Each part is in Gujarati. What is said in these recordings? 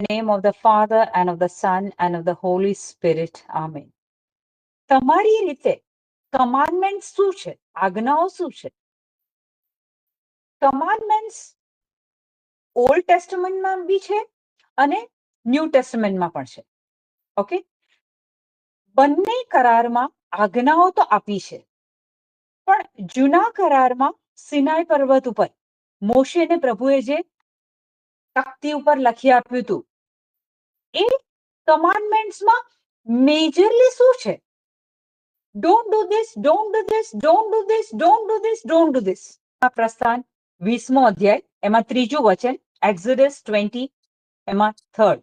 name of the Father and of the Son and of the Holy Spirit. Amen. તમારી રીતે કમાન્ડમેન્ટ શું છે? આજ્ઞાઓ શું છે? કમાન્ડમેન્ટ્સ ઓલ્ડ ટેસ્ટમેન્ટમાં બી છે અને ન્યૂ ટેસ્ટમેન્ટમાં પણ છે. ઓકે બંને કરારમાં આજ્ઞાઓ તો આપી છે. પણ જૂના કરારમાં સિનાઈ પર્વત ઉપર, મોશેને પ્રભુએ જે તકતી ઉપર લખી આપ્યું હતું એ કમાન્ડમેન્ટ્સમાં મેજરલી શું છે? Don't do this don't do this don't do this don't do this don't do this આ પ્રસ્થાન વીસમો અધ્યાય એમાં ત્રીજું વચન એક્ઝોડસ ટ્વેન્ટી એમાં third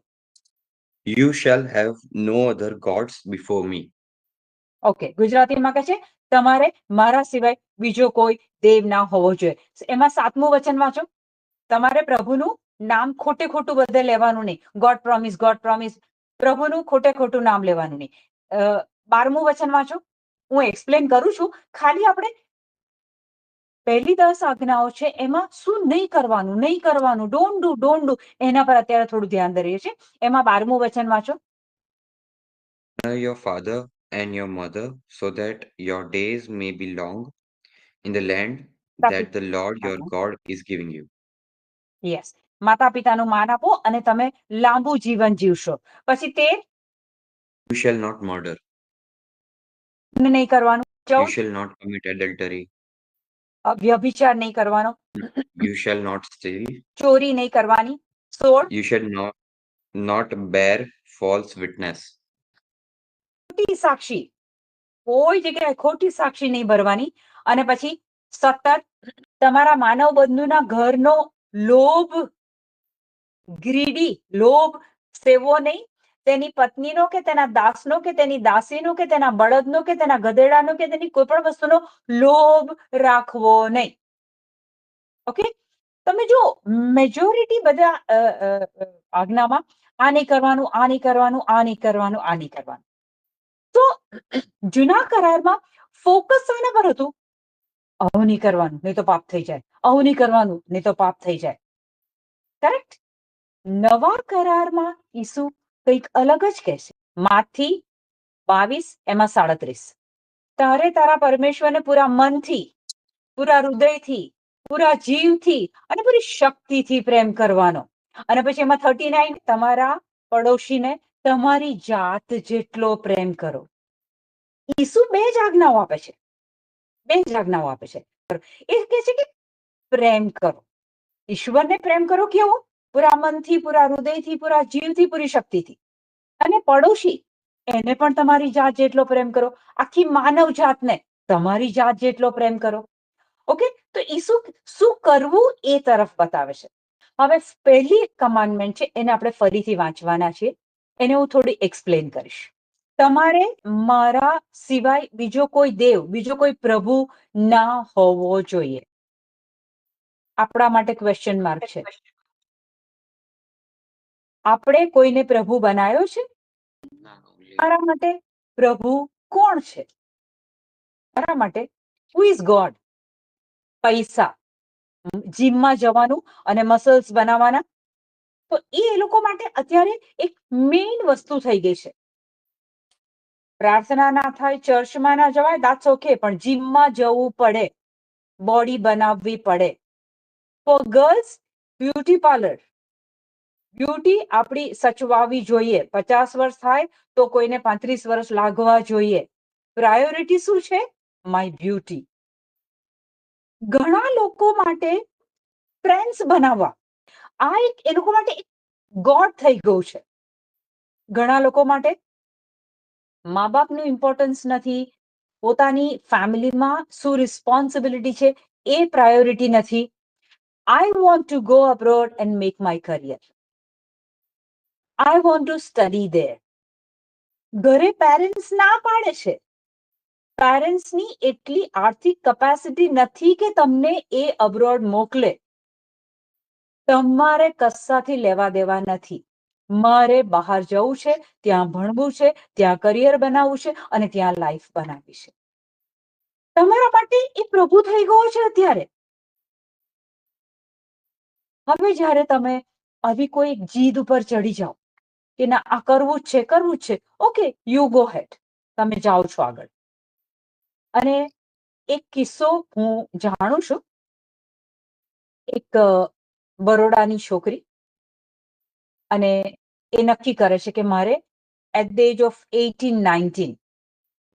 you shall have no other gods before me okay ગુજરાતીમાં કહે છે તમારે મારા સિવાય બીજો કોઈ દેવ ના હોવો જોઈએ. એમાં સાતમું વચન વાંચો. તમારે પ્રભુનું નામ ખોટે ખોટું બધે લેવાનું નહીં. ગોડ પ્રોમિસ ગોડ પ્રોમિસ પ્રભુનું ખોટે ખોટું નામ લેવાનું નહીં. બારમું વચન વાંચો. હું એક્સપ્લેન કરું છું. ખાલી આપણે પહેલી દસ આજ્ઞાઓ છે એમાં શું નહીં કરવાનું નહીં કરવાનું ડોન્ટ ડુ ડોન્ટ ડુ એના પર અત્યારે થોડું ધ્યાન દઈએ છે એમાં બારમું વચન વાંચો. And your mother, so that your days may be long in the land Tapi- that the Lord your Uh-huh. God is giving you. Yes માતા પિતાનું માન આપો અને તમે લાંબુ જીવન જીવશો. પછી તે યુ શેલ નોટ મર્ડર નહીં કરવાનું. You shall not commit adultery વ્યભિચાર નહીં કરવાનો. યુ શેલ નોટ સ્ટીલ ચોરી નહીં કરવાની. સોળ. You shall not not bear false witness ખોટી સાક્ષી. કોઈ જગ્યાએ ખોટી સાક્ષી નહીં ભરવાની. અને પછી સતત તમારા માનવ બંધુના ઘરનો લોભ ગ્રીડી, લોભ સેવો નહીં. તેની પત્નીનો કે તેના દાસનો કે તેની દાસીનો કે તેના બળદનો કે તેના ગધેડાનો કે તેની કોઈ પણ વસ્તુનો લોભ રાખવો નહીં. ઓકે? તમે જો મેજોરિટી બધા આજ્ઞામાં આ નહીં કરવાનું આ નહીં કરવાનું આ નહીં કરવાનું આ નહીં કરવાનું. તો જૂના કરારમાં ફોકસ શાના પર હતું? આવું નહીં કરવાનું, નહીં તો પાપ થઈ જાય. આવું નહીં કરવાનું, નહીં તો પાપ થઈ જાય. કરેક્ટ નવા કરારમાં ઈસુ કંઈક અલગ જ કહેશે. માથી બાવીસ, એમાં સાડત્રીસ. તારે તારા પરમેશ્વરને પૂરા મનથી, પૂરા હૃદયથી, પૂરા જીવથી અને પૂરી શક્તિથી પ્રેમ કરવાનો. અને પછી એમાં થર્ટી નાઇન, તમારા પડોશીને તમારી જાત જેટલો પ્રેમ કરો. ઈસુ બે જ આજ્ઞાઓ આપે છે. બે જ આજ્ઞાઓ આપે છે. એ કહે છે કે પ્રેમ કરો. ઈશ્વરને પ્રેમ કરો કેવો પૂરા મનથી, પૂરા હૃદયથી, પૂરા જીવથી, પૂરી શક્તિથી. અને પડોશી, એને પણ તમારી જાત જેટલો પ્રેમ કરો. આખી માનવ જાતને તમારી જાત જેટલો પ્રેમ કરો. ઓકે? તો ઈસુ શું કરવું એ તરફ બતાવે છે. હવે પહેલી કમાન્ડમેન્ટ છે, એને આપણે ફરીથી વાંચવાના છીએ એને હું થોડી એક્સપ્લેન કરીશ. તમારે મારા સિવાય બીજો કોઈ દેવ, બીજો કોઈ પ્રભુ ના હોવો જોઈએ. આપણા માટે ક્વેશ્ચન માર્ક છે. આપણે કોઈને પ્રભુ બનાવ્યો છે? મારા માટે પ્રભુ કોણ છે? મારા માટે હુ ઇઝ ગોડ પૈસા. જીમમાં જવાનું અને મસલ્સ બનાવવાના. તો એ લોકો માટે અત્યારે એક મેઇન વસ્તુ થઈ ગઈ છે. પ્રાર્થના ના થાય ચર્ચમાં ના જવાય દાટ્સ ઓકે પણ જીમમાં જવું પડે. બોડી બનાવવી પડે. For girls beauty parlour beauty આપણી સચવાવી જોઈએ. પચાસ વર્ષ થાય તો કોઈને પાંત્રીસ વર્ષ લાગવા જોઈએ. પ્રાયોરિટી શું છે? માય બ્યુટી ઘણા લોકો માટે ફ્રેન્ડ્સ બનાવવા. આ એક એ લોકો માટે ગોડ થઈ ગયું છે. ઘણા લોકો માટે મા બાપનું ઇમ્પોર્ટન્સ નથી. પોતાની ફેમિલીમાં શું રિસ્પોન્સિબિલિટી છે એ પ્રાયોરિટી નથી. I want to go abroad and make my career I want to study there ઘરે પેરેન્ટ્સ ના પાડે છે. પેરેન્ટ્સની એટલી આર્થિક કેપેસિટી નથી કે તમને એ અબ્રોડ મોકલે. તમારે કશાથી લેવા દેવા નથી. મારે બહાર જવું છે, ત્યાં ભણવું છે, ત્યાં કરિયર બનાવવું છે અને ત્યાં લાઈફ બનાવવી છે. તમારા માટે એ પ્રભુ થઈ ગયો છે અત્યારે. હવે જ્યારે તમે આવી કોઈ જીદ ઉપર ચડી જાઓ કે ના, આ કરવું જ છે, કરવું જ છે. Okay, you go head. તમે જાઓ છો આગળ. અને એક કિસ્સો હું જાણું છું. એક બરોડાની છોકરી અને એ નક્કી કરે છે કે મારે at the age of eighteen nineteen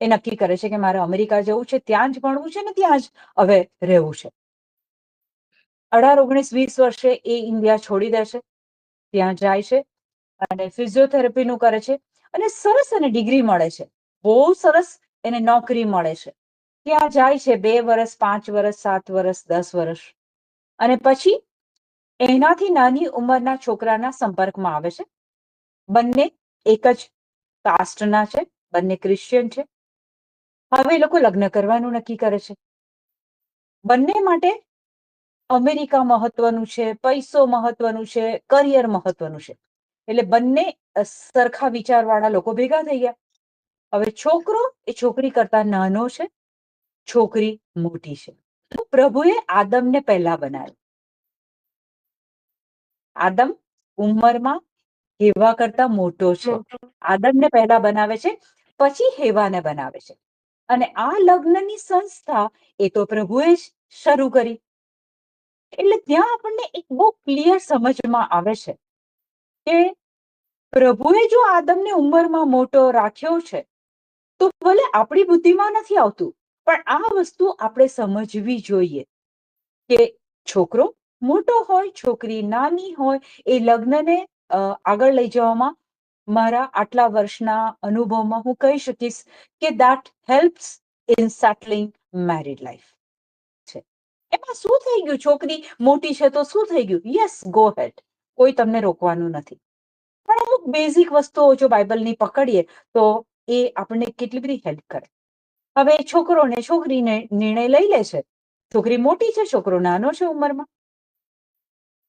એ નક્કી કરે છે કે મારે અમેરિકા જવું છે, ત્યાં જ ભણવું છે ને ત્યાં જ હવે રહેવું છે. અઢાર, ઓગણીસ, વીસ વર્ષે એ ઇન્ડિયા છોડી દે છે ત્યાં જાય છે. અને ફિઝિયોથેરાપીનું કરે છે અને સરસ એને ડિગ્રી મળે છે. બહુ સરસ એને નોકરી મળે છે. ત્યાં જાય છે બે વર્ષ પાંચ વર્ષ સાત વર્ષ દસ વર્ષ અને પછી એનાથી નાની ઉંમરના છોકરાના સંપર્કમાં આવે છે. બંને એક જ કાસ્ટના છે, બંને ક્રિશ્ચિયન છે. હવે એ લોકો લગ્ન કરવાનું નક્કી કરે છે. બંને માટે અમેરિકા મહત્વનું છે, પૈસો મહત્વનું છે, કરિયર મહત્વનું છે. એટલે બંને સરખા વિચારવાળા લોકો ભેગા થઈ ગયા. હવે છોકરો એ છોકરી કરતા નાનો છે છોકરી મોટી છે. પ્રભુએ આદમને પહેલા બનાવ્યો. આદમ ઉંમરમાં હેવા કરતા મોટો છે. આદમને પહેલા બનાવે છે પછી હેવાને બનાવે છે. અને આ લગ્નની સંસ્થા એ તો પ્રભુએ જ શરૂ કરી. એટલે ત્યાં આપણને એક બહુ ક્લિયર સમજમાં આવે છે. કે પ્રભુએ જો આદમને ઉંમરમાં મોટો રાખ્યો છે, તો ભલે આપણી બુદ્ધિમાં નથી આવતું, પણ આ વસ્તુ આપણે સમજવી જોઈએ કે છોકરો મોટો હોય, છોકરી નાની હોય, એ લગ્નને આગળ લઈ જવામાં મારા આટલા વર્ષના અનુભવમાં હું કહી શકીશ કે that helps in settling married life છે. એમાં શું થઈ ગયું? છોકરી મોટી છે તો શું થઈ ગયું? યસ ગો હેડ કોઈ તમને રોકવાનું નથી. પણ અમુક બેઝિક વસ્તુઓ જો બાઇબલની પકડીએ, તો એ આપણને કેટલી બધી હેલ્પ કરે. હવે છોકરો ને છોકરીને નિર્ણય લઈ લે છે. છોકરી મોટી છે, છોકરો નાનો છે ઉંમરમાં.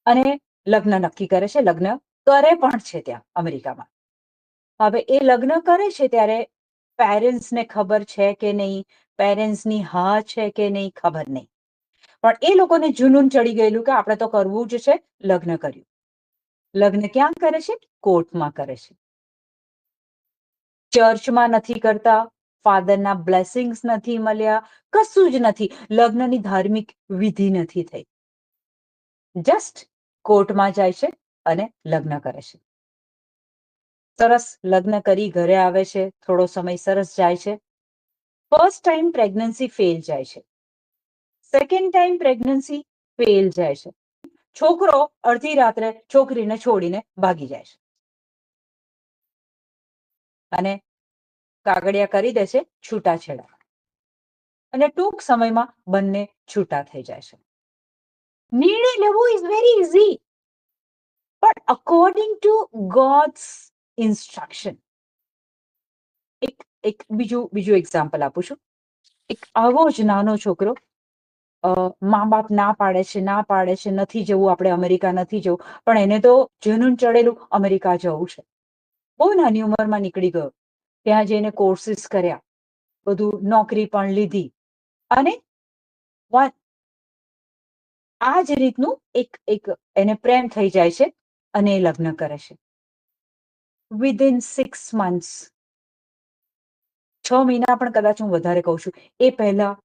અને લગ્ન નક્કી કરે છે, લગ્ન કરે પણ છે ત્યાં અમેરિકામાં. હવે એ લગ્ન કરે છે ત્યારે પેરેન્ટ્સ ને ખબર છે કે નહીં? પેરેન્ટ્સની હા છે કે નહીં ખબર નહીં? પણ એ લોકોને જુનૂન ચડી ગયેલું કે આપણે તો કરવું જ છે, લગ્ન કર્યું. લગ્ન ક્યાં કરે છે? કોર્ટમાં કરે છે. ચર્ચમાં નથી કરતા, ફાધરના બ્લેસિંગ્સ નથી મળ્યા, કશું જ નથી. લગ્નની ધાર્મિક વિધિ નથી થઈ. જસ્ટ કોર્ટમાં જાય છે અને લગ્ન કરે છે. સરસ લગ્ન કરી ઘરે આવે છે, થોડો સમય સરસ જાય છે. ફર્સ્ટ ટાઈમ પ્રેગ્નન્સી ફેલ જાય છે. સેકન્ડ ટાઈમ પ્રેગ્નન્સી ફેલ જાય છે. છોકરો અડધી રાત્રે છોકરીને છોડીને ભાગી જાય છે. અને કાગળિયા કરી દે છે છૂટાછેડા. અને ટૂંક સમયમાં બંને છૂટા થઈ જાય છે. નિર્ણય લેવો ઇઝ વેરી ઇઝી પણ અકોર્ડિંગ ટુ ગોડ્સ ઇન્સ્ટ્રક્શન એક એક બીજું બીજું એક્ઝામ્પલ આપું છું. એક આવો જ નાનો છોકરો મા બાપ ના પાડે છે, ના પાડે છે, નથી જવું, આપણે અમેરિકા નથી જવું. પણ એને તો જનુન ચડેલું અમેરિકા જવું છે. બહુ નાની ઉંમરમાં નીકળી ગયો. ત્યાં જઈને કોર્સિસ કર્યા. બધું નોકરી પણ લીધી. અને આ જ રીતનું એક એક એને પ્રેમ થઈ જાય છે અને એ લગ્ન કરે છે. વિધિન સિક્સ મંથ્સ છ મહિના પણ કદાચ હું વધારે કહું છું. એ પહેલા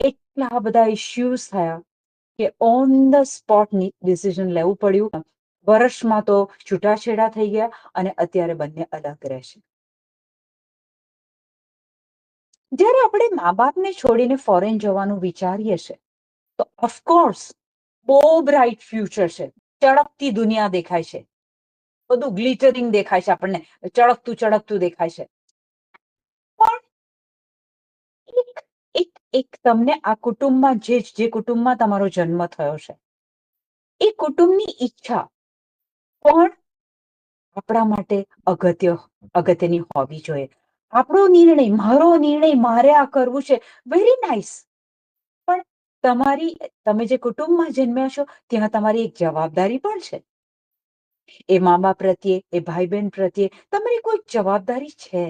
એટલા બધા ઇશ્યુઝ થયા કે ઓન ધ સ્પોટ ડિસિઝન લેવું પડ્યું. વર્ષમાં તો છૂટાછેડા થઈ ગયા અને અત્યારે બંને અલગ રહેશે. જ્યારે આપણે મા બાપને છોડીને ફોરેન જવાનું વિચારીએ છે તો ઓફકોર્સ બહુ બ્રાઇટ ફ્યુચર છે. ચળકતી દુનિયા દેખાય છે. બધું ગ્લિટરિંગ દેખાય છે આપણને. ચળકતું ચળકતું દેખાય છે પણ એક એક તમને આ કુટુંબમાં જે જે કુટુંબમાં તમારો જન્મ થયો છે, એ કુટુંબની ઈચ્છા પણ આપણા માટે અગત્ય, અગત્યની હોવી જોઈએ. આપણો નિર્ણય, મારો નિર્ણય મારે આ કરવું છે વેરી નાઇસ પણ તમારી, તમે જે કુટુંબમાં જન્મ્યા છો, ત્યાં તમારી એક જવાબદારી પણ છે. એ મા બાપ પ્રત્યે, એ ભાઈ બહેન પ્રત્યે તમારી કોઈ જવાબદારી છે.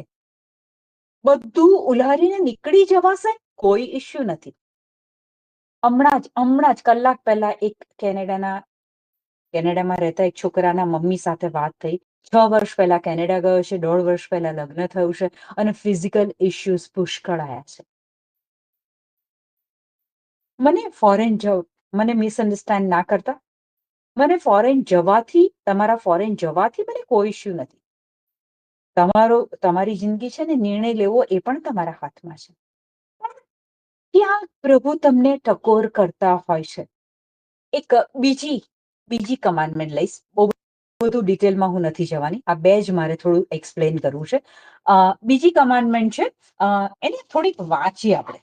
બધું ઉલારીને નીકળી જવાશે કોઈ ઇશ્યુ નથી. હમણાં જ હમણાં જ કલાક પહેલા એક કેનેડાના, કેનેડામાં રહેતા એક છોકરાના મમ્મી સાથે વાત થઈ. છ વર્ષ પહેલા કેનેડા ગયો છે, દોઢ વર્ષ પહેલા લગ્ન થયું છે અને ફિઝિકલ ઇશ્યુઝ પુષ્કળ આવ્યા છે. મને ફોરેન જવ, મને મિસઅન્ડરસ્ટેન્ડ ના કરતા. મને ફોરેન જવાથી, તમારા ફોરેન જવાથી મને કોઈ ઇશ્યુ નથી. તમારો, તમારી જિંદગી છે ને, નિર્ણય લેવો એ પણ તમારા હાથમાં છે. ત્યાં પ્રભુ તમને ટકોર કરતા હોય છે. એક બીજી બીજી કમાન્ડમેન્ટ લઈશ. બહુ બધું ડિટેલમાં હું નથી જવાની. આ બે જ મારે થોડું એક્સપ્લેન કરવું છે. બીજી કમાન્ડમેન્ટ છે એને થોડીક વાંચીએ આપણે.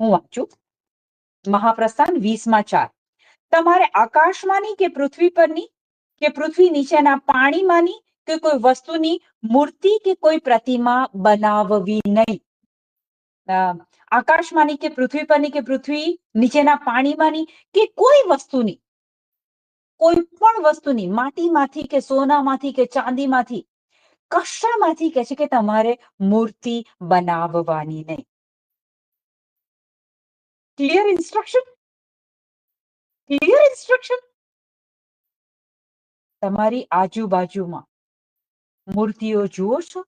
હું વાંચું. મહાપ્રસ્થાન વીસમાં ચાર. તમારે આકાશમાંની કે પૃથ્વી પરની, કે પૃથ્વી નીચેના પાણીમાંની, કે કોઈ વસ્તુની મૂર્તિ કે કોઈ પ્રતિમા બનાવવી નહીં. આકાશમાંની કે પૃથ્વી પરની કે પૃથ્વી નીચેના પાણીમાંની કે કોઈ વસ્તુની, કોઈ પણ વસ્તુની, માટીમાંથી કે સોનામાંથી કે ચાંદીમાંથી, કશામાંથી કે છે કે તમારે મૂર્તિ બનાવવાની નહીં. ક્લિયર ઇન્સ્ટ્રક્શન ક્લિયર ઇન્સ્ટ્રક્શન તમારી આજુબાજુમાં મૂર્તિઓ જુઓ છો?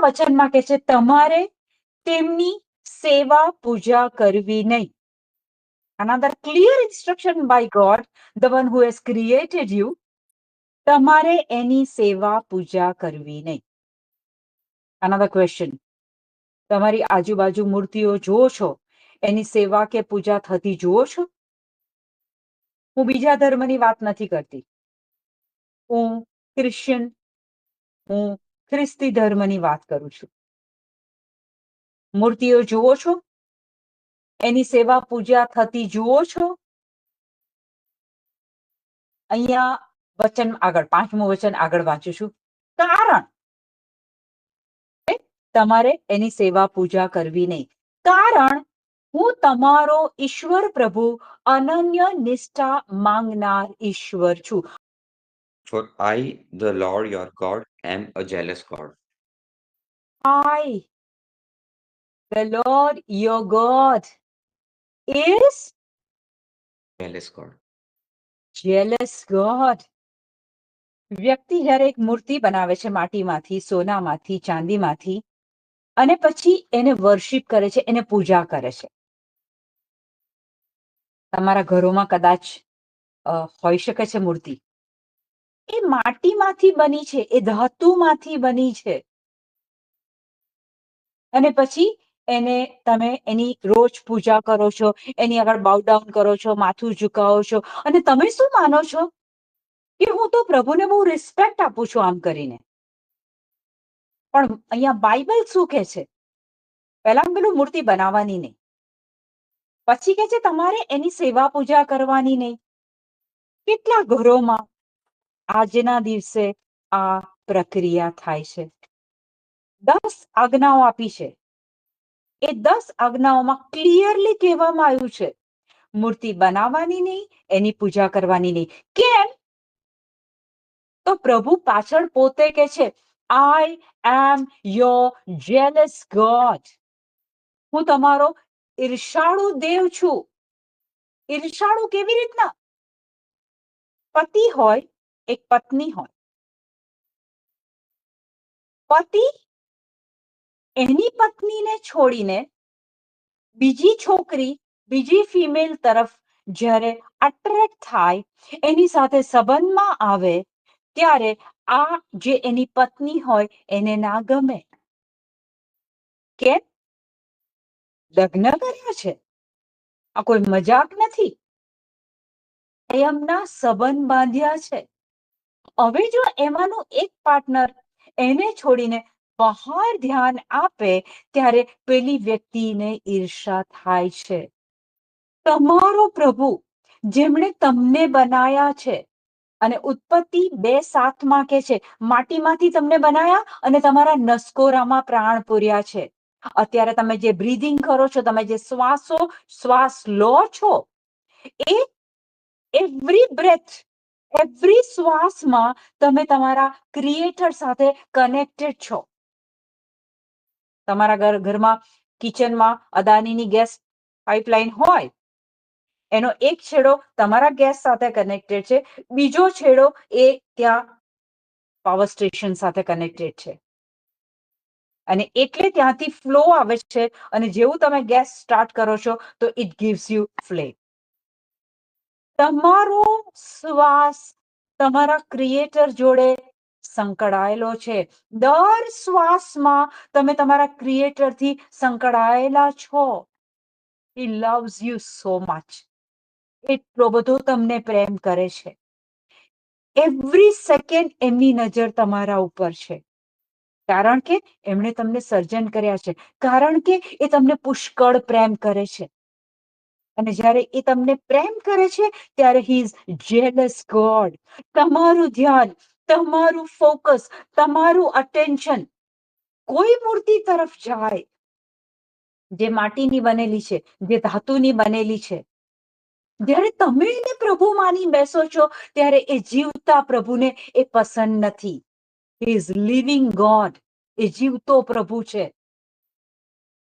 વચનમાં કે છે, તમારે તેમની સેવા પૂજા કરવી નહીં. Another clear instruction by god, the one who has created you, તમારે એની સેવા પૂજા કરવી નહીં. Another question, તમારી આજુબાજુ મૂર્તિઓ જુઓ છો? એની સેવા કે પૂજા થતી જુઓ છો? હું બીજા ધર્મની વાત નથી કરતી. હું ક્રિશ્ચિયન હું ખ્રિસ્તી ધર્મની વાત કરું છું. મૂર્તિઓ જુઓ છો? એની સેવા પૂજા થતી જુઓ છો? અહીંયા વચન આગળ પાંચમું વચન આગળ વાંચું છું. કારણ તમારે એની સેવા પૂજા કરવી નહીં. કારણ હું તમારો ઈશ્વર પ્રભુ અનન્ય નિષ્ઠા માંગનાર ઈશ્વર છું. For I, the Lord your God, am a jealous God. I, the Lord your God, is Jealous God. jealous God. વ્યક્તિ જ્યારે એક મૂર્તિ બનાવે છે માટીમાંથી સોનામાંથી ચાંદીમાંથી અને પછી એને વર્શિપ કરે છે એને પૂજા કરે છે તમારા ઘરોમાં કદાચ હોઈ શકે છે મૂર્તિ એ માટીમાંથી બની છે એ ધાતુમાંથી બની છે અને પછી એને તમે એની રોજ પૂજા કરો છો, એની આગળ બાઉ ડાઉન કરો છો, માથું ઝુકાવો છો. અને તમે શું માનો છો? કે હું તો પ્રભુને બહુ રિસ્પેક્ટ આપું છું આમ કરીને. પણ અહીંયા બાઇબલ શું કહે છે? પહેલા પેલું મૂર્તિ બનાવવાની નહીં. પછી કે છે, તમારે એની સેવા પૂજા કરવાની નહીં. કેટલા ઘરોમાં આજના દિવસે આ પ્રક્રિયા થાય છે? દસ આજ્ઞાઓ આપી છે. એ દસ આજ્ઞાઓમાં ક્લિયરલી કહેવામાં આવ્યું છે. મૂર્તિ બનાવવાની નહીં, એની પૂજા કરવાની નહીં. કેમ? તો પ્રભુ પાછળ પોતે કે છે I am your jealous God હું તમારો ઈર્ષાળુ દેવ છું. ઈર્ષાળુ કેવી રીતના? પતિ હોય, એક પત્ની હોય. પતિ એની પત્નીને છોડીને બીજી છોકરી, બીજી ફિમેલ તરફ જ્યારે અટ્રેક્ટ થાય, એની સાથે સંબંધમાં આવે, ત્યારે આ જે એની પત્ની હોય એને ના ગમે. કેમ? લગ્ન કર્યા છે. આ કોઈ મજાક નથી. એમના સંબંધ બાંધ્યા છે. હવે જો એમાંનું એક પાર્ટનર એને છોડીને બહાર ધ્યાન આપે ત્યારે પેલી વ્યક્તિને ઈર્ષા થાય છે. તમારો પ્રભુ, જેમણે તમને બનાયા છે અને ઉત્પત્તિ બે સાતમાં કે છે, માટીમાંથી તમને બનાયા અને તમારા નસકોરામાં પ્રાણ પૂર્યા છે. અત્યારે તમે જે બ્રીધિંગ કરો છો, તમે જે શ્વાસો, શ્વાસ લો છો, એ એવરી બ્રેથ, એવરી શ્વાસમાં તમે તમારા ક્રિએટર સાથે કનેક્ટેડ છો. તમારા ઘર, ઘરમાં, કિચનમાં અદાનીની ગેસ પાઇપલાઇન હોય, એનો એક છેડો તમારા ગેસ સાથે કનેક્ટેડ છે, બીજો છેડો એ ત્યાં પાવર સ્ટેશન સાથે કનેક્ટેડ છે. અને એટલે ત્યાંથી ફ્લો આવે છે અને જેવું તમે ગેસ સ્ટાર્ટ કરો છો, તો ઇટ ગીવ્સ યુ ફ્લેમ તમારો શ્વાસ તમારા ક્રિએટર જોડે સંકળાયેલો છે. દર શ્વાસમાં તમે તમારા ક્રિએટરથી સંકળાયેલા છો. He loves you so much એટલો બધો તમને પ્રેમ કરે છે. એવરી સેકન્ડ એમની નજર તમારા ઉપર છે. કારણ કે એમણે તમને સર્જન કર્યા છે. કારણ કે એ તમને પુષ્કળ પ્રેમ કરે છે. અને જ્યારે એ તમને પ્રેમ કરે છે, ત્યારે હી ઇઝ જેલસ ગોડ તમારું ધ્યાન તમારું ફોકસ, તમારું અટેન્શન કોઈ મૂર્તિ તરફ જાય જે માટીની બનેલી છે, જે ધાતુની બનેલી છે. જ્યારે તમે એને પ્રભુ માની બેસો છો, ત્યારે એ જીવતા પ્રભુને એ પસંદ નથી. ઇઝ લિવિંગ ગોડ એ જીવતો પ્રભુ છે.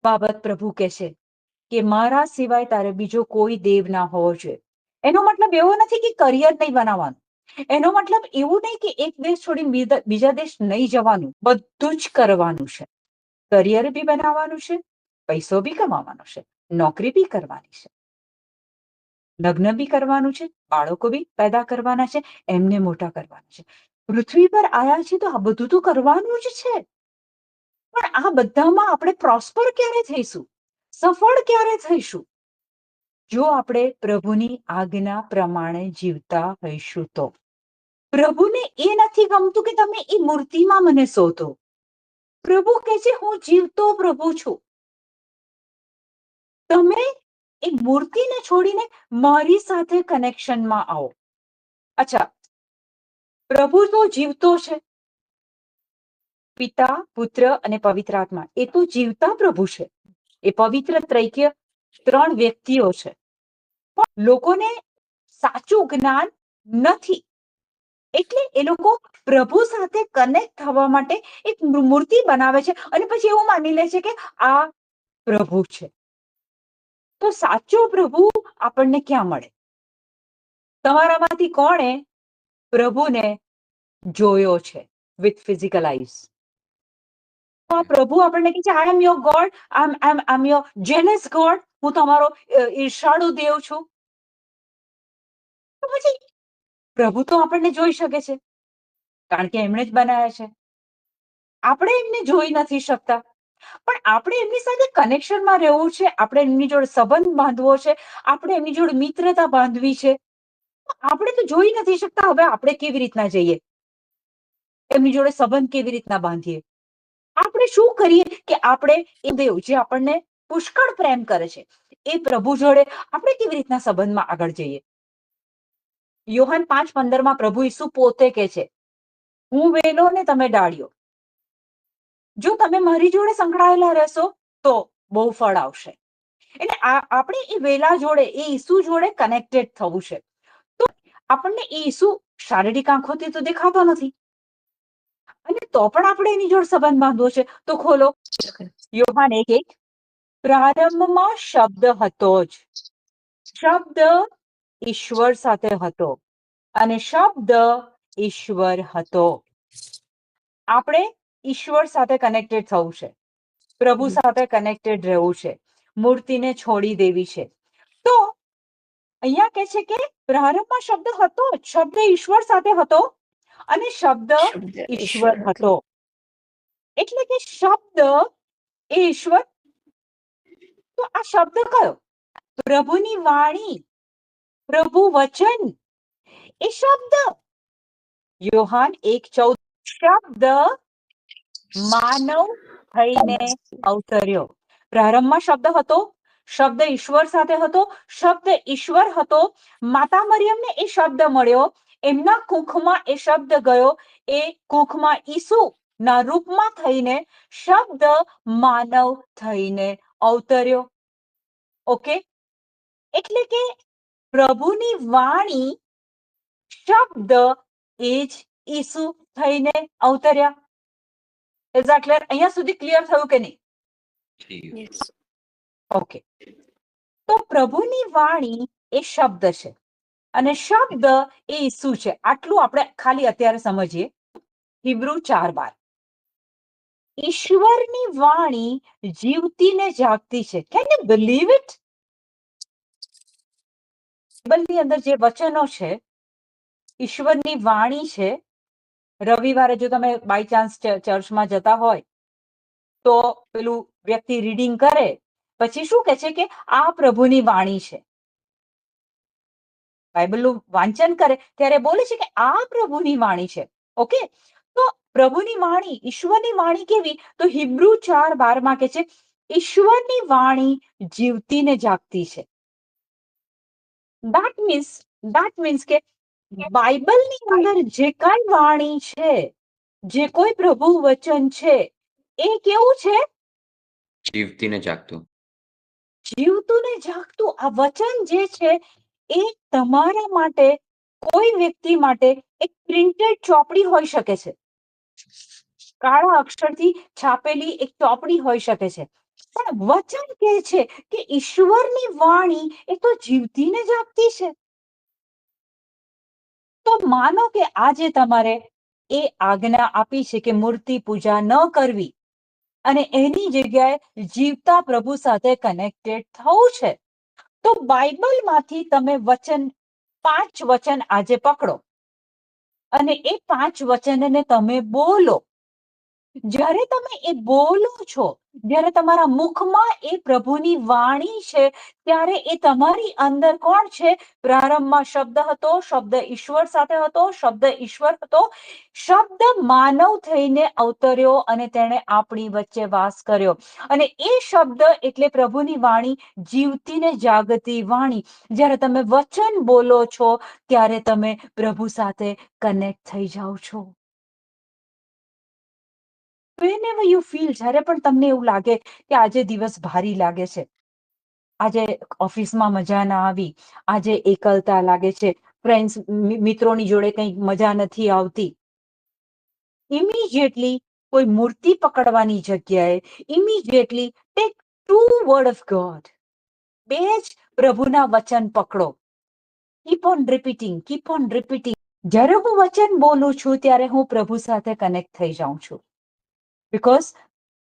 બાબત પ્રભુ કે છે કે મારા સિવાય તારે બીજો કોઈ દેવ ના હોવો જોઈએ. એનો મતલબ એવો નથી કે કરિયર નહીં બનાવવાનું. એનો મતલબ એવું નહીં કે એક દેશ છોડીને બીજા- દેશ નહીં જવાનું, બધું જ કરવાનું છે. કરિયર બી બનાવવાનું છે, પૈસો બી કમાવાનો છે, નોકરી બી કરવાની છે. લગ્ન બી કરવાનું છે, બાળકો બી પેદા કરવાના છે, એમને મોટા કરવાના છે. પૃથ્વી પર આયા છે તો આ બધું તો કરવાનું જ છે. પણ આ બધામાં આપણે પ્રોસ્પર ક્યારે થઈશું? સફળ ક્યારે થઈશું? જો આપણે પ્રભુની આજ્ઞા પ્રમાણે જીવતા હોઈશું તો. પ્રભુને એ નથી ગમતું કે તમે એ મૂર્તિમાં મને શોધો. પ્રભુ કહે છે, હું જીવતો પ્રભુ છું. તમે એ મૂર્તિને છોડીને મારી સાથે કનેક્શનમાં આવો. અચ્છા, પ્રભુ તો જીવતો છે. પિતા, પુત્ર અને પવિત્ર આત્મા, એ તો જીવતા પ્રભુ છે. એ પવિત્ર ત્રૈક્ય ત્રણ વ્યક્તિઓ છે. લોકોને સાચું જ્ઞાન નથી. એટલે એ લોકો પ્રભુ સાથે કનેક્ટ થવા માટે એક મૂર્તિ બનાવે છે અને પછી એવું માની લે છે કે આ પ્રભુ છે. તો સાચો પ્રભુ આપણને ક્યાં મળે? તમારામાંથી કોણે પ્રભુને જોયો છે વિથ ફિઝિકલ આઈઝ આ પ્રભુ આપણને કહે છે I am your God I am I am your jealous God હું તમારો ઈર્ષાળુ દેવ છું. પછી પ્રભુ તો આપણને જોઈ શકે છે. કારણ કે એમણે જ બનાવ્યા છે. આપણે એમને જોઈ નથી શકતા. પણ આપણે એમની સાથે કનેક્શનમાં રહેવું છે, આપણે એમની જોડે સંબંધ બાંધવો છે, આપણે એમની જોડે મિત્રતા બાંધવી છે. આપણે તો જોઈ નથી શકતા, હવે આપણે કેવી રીતના જઈએ? એમની જોડે સંબંધ કેવી રીતના બાંધીએ? આપણે શું કરીએ કે આપણે એ દેવ જે આપણને પુષ્કળ પ્રેમ કરે છે. એ પ્રભુ જોડે આપણે કેવી રીતના સંબંધમાં આગળ જઈએ? યોહાન પાંચ પંદરમાં પ્રભુ ઈસુ પોતે કે છે હું વેલો ને તમે ડાળ્યો જો તમે મારી જોડે સંકળાયેલા રહેશો તો બહુ ફળ આવશે. એટલે આપણે એ વેલા જોડે એ ઈસુ જોડે કનેક્ટેડ થવું છે. તો આપણને એ ઈસુ શારીરિક આંખોથી તો દેખાતો નથી. અને તો પણ આપણે એની જોડે સંબંધ બાંધવો છે. તો ખોલો. યોહાન એક એક પ્રારંભમાં શબ્દ હતો જ. શબ્દ ઈશ્વર સાથે હતો અને શબ્દ ઈશ્વર હતો. આપણે ઈશ્વર સાથે કનેક્ટેડ થવું છે. પ્રભુ સાથે કનેક્ટેડ રહેવું છે. મૂર્તિને છોડી દેવી છે. તો અહીંયા કે છે કે પ્રારંભમાં શબ્દ હતો જ. શબ્દ ઈશ્વર સાથે હતો અને શબ્દ ઈશ્વર. હતો. એટલે કે શબ્દ એ ઈશ્વર તો આ શબ્દ કયો? પ્રભુની વાણી, પ્રભુ વચન, એ શબ્દ. યોહાન એક ચૌદ શબ્દ માનવ થઈને અવતર્યો. પ્રારંભમાં શબ્દ હતો, શબ્દ ઈશ્વર સાથે હતો, શબ્દ ઈશ્વર હતો. માતા મરિયમને એ શબ્દ મળ્યો, એમના કુખમાં એ શબ્દ ગયો, એ કુખમાં ઈસુ ના રૂપમાં થઈને શબ્દ માનવ થઈને અવતર્યો. ઓકે એટલે કે પ્રભુની વાણી શબ્દ એ જ ઈસુ થઈને અવતર્યા. ઇઝ that ક્લિયર અહીંયા સુધી ક્લિયર થયું કે નહીં? ઓકે તો પ્રભુની વાણી એ શબ્દ છે. અને શબ્દ એ ઈસુ છે. આટલું આપણે ખાલી અત્યારે સમજીએ. હિબ્રુ ચાર બાર. ઈશ્વરની વાણી જીવતી ને જાગતી છે. કેન યુ બિલીવ ઇટ બાઇબલની અંદર જે વચનો છે, ઈશ્વરની વાણી છે, રવિવારે જો તમે બાય ચાન્સ ચર્ચમાં જતા હોય, તો પેલું વ્યક્તિ રીડિંગ કરે, પછી શું કે છે કે આ પ્રભુની વાણી છે. બાઇબલનું વાંચન કરે, ત્યારે બોલે છે કે આ પ્રભુની વાણી છે. ઓકે પ્રભુની વાણી ઈશ્વરની વાણી કેવી? તો હિબ્રુ ચાર બારમાં કે છે ઈશ્વરની વાણી જીવતી ને જાગતી છે. દેટ મીન્સ દેટ મીન્સ કે બાઇબલની અંદર જે કઈ વાણી છે જે કોઈ પ્રભુ વચન છે એ કેવું છે? જીવતી ને જાગતું. જીવતું ને જાગતું. આ વચન જે છે એ તમારા માટે કોઈ વ્યક્તિ માટે એક પ્રિન્ટેડ ચોપડી હોઈ શકે છે. કાળા અક્ષરથી છાપેલી એક ચોપડી હોઈ શકે છે. પણ વચન કહે છે કે ઈશ્વરની વાણી એ તો જીવતી જાગતી છે. તો માનો કે આજે તમારે એ આજ્ઞા આપી છે કે મૂર્તિ પૂજા ન કરવી અને એની જગ્યાએ જીવતા પ્રભુ સાથે કનેક્ટેડ થવું છે. તો બાઇબલમાંથી તમે વચન પાંચ વચન આજે પકડો. અને એ પાંચ વચનને તમે બોલો. જ્યારે તમે એ બોલો છો, જ્યારે તમારા મુખમાં એ પ્રભુની વાણી છે, ત્યારે એ તમારી અંદર કોણ છે? પ્રારંભમાં શબ્દ હતો, શબ્દ ઈશ્વર સાથે હતો, શબ્દ ઈશ્વર હતો. શબ્દ માનવ થઈને અવતર્યો અને તેણે આપણી વચ્ચે વાસ કર્યો. અને એ શબ્દ એટલે પ્રભુની વાણી, જીવતી ને જાગતી વાણી. જ્યારે તમે વચન બોલો છો, ત્યારે તમે પ્રભુ સાથે કનેક્ટ થઈ જાઓ છો. Whenever you feel જ્યારે પણ તમને એવું લાગે કે આજે દિવસ ભારી લાગે છે. આજે ઓફિસમાં મજા ના આવી, આજે એકલતા લાગે છે ફ્રેન્ડ્સ મિત્રોની જોડે કંઈક મજા નથી આવતી. ઇમિડિયેટલી કોઈ મૂર્તિ પકડવાની જગ્યાએ immediately take to word of God બે જ પ્રભુના વચન પકડો. Keep on repeating keep on repeating જ્યારે હું વચન બોલું છું ત્યારે હું પ્રભુ સાથે કનેક્ટ થઈ જાઉં છું. Because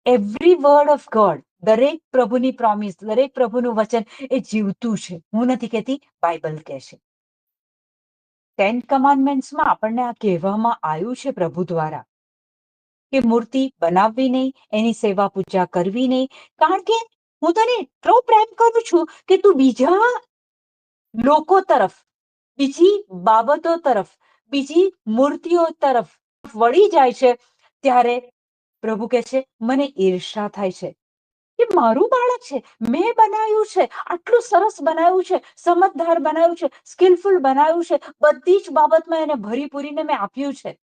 every word of God દરેક પ્રભુની પ્રોમિસ દરેક પ્રભુનું વચન એ જીવતું છે. હું નથી કહેતી બાઇબલ કહે છે. ટેન કમાન્ડમેન્ટ્સમાં આપણને આ કહેવામાં આવ્યું છે પ્રભુ દ્વારા કે મૂર્તિ બનાવવી નહીં, એની સેવા પૂજા કરવી નહીં. કારણ કે હું તને એટલો પ્રેમ કરું છું કે તું બીજા લોકો તરફ, બીજી બાબતો તરફ, બીજી મૂર્તિઓ તરફ વળી જાય છે, ત્યારે પ્રભુ કહે છે, મને ઈર્ષા થાય છે. કે મારું બાળક છે, મેં બનાવ્યું છે, આટલું સરસ બનાવ્યું છે, સમજદાર બનાવ્યું છે, સ્કિલફુલ બનાવ્યું છે, બધી જ બાબતમાં એને ભરી પૂરીને મેં આપ્યું છે.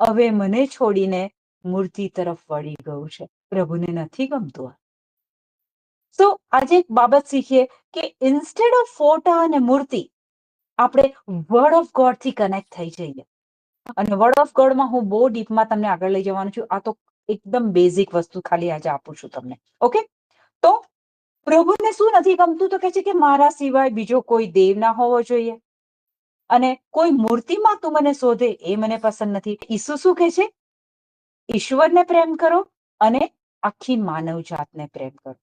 હવે મને છોડીને મૂર્તિ તરફ વળી ગયું છે. પ્રભુને નથી ગમતું સો આજે એક બાબત શીખીએ કે ઇન્સ્ટેડ ઓફ ફોટા અને મૂર્તિ, આપણે વર્ડ ઓફ ગોડથી કનેક્ટ થઈ જઈએ. અને વર્ડ ઓફ ગોડમાં હું બહુ ડીપમાં તમને આગળ લઈ જવાનું છું. આ તો એકદમ બેઝિક વસ્તુ ખાલી આજે આપું છું તમને. ઓકે તો પ્રભુને શું નથી ગમતું તો કે છે કે મારા સિવાય બીજો કોઈ દેવ ના હોવો જોઈએ. અને કોઈ મૂર્તિમાં તું મને શોધે એ મને પસંદ નથી. ઈસુ શું કહે છે? ઈશ્વરને પ્રેમ કરો અને આખી માનવ જાતને પ્રેમ કરો.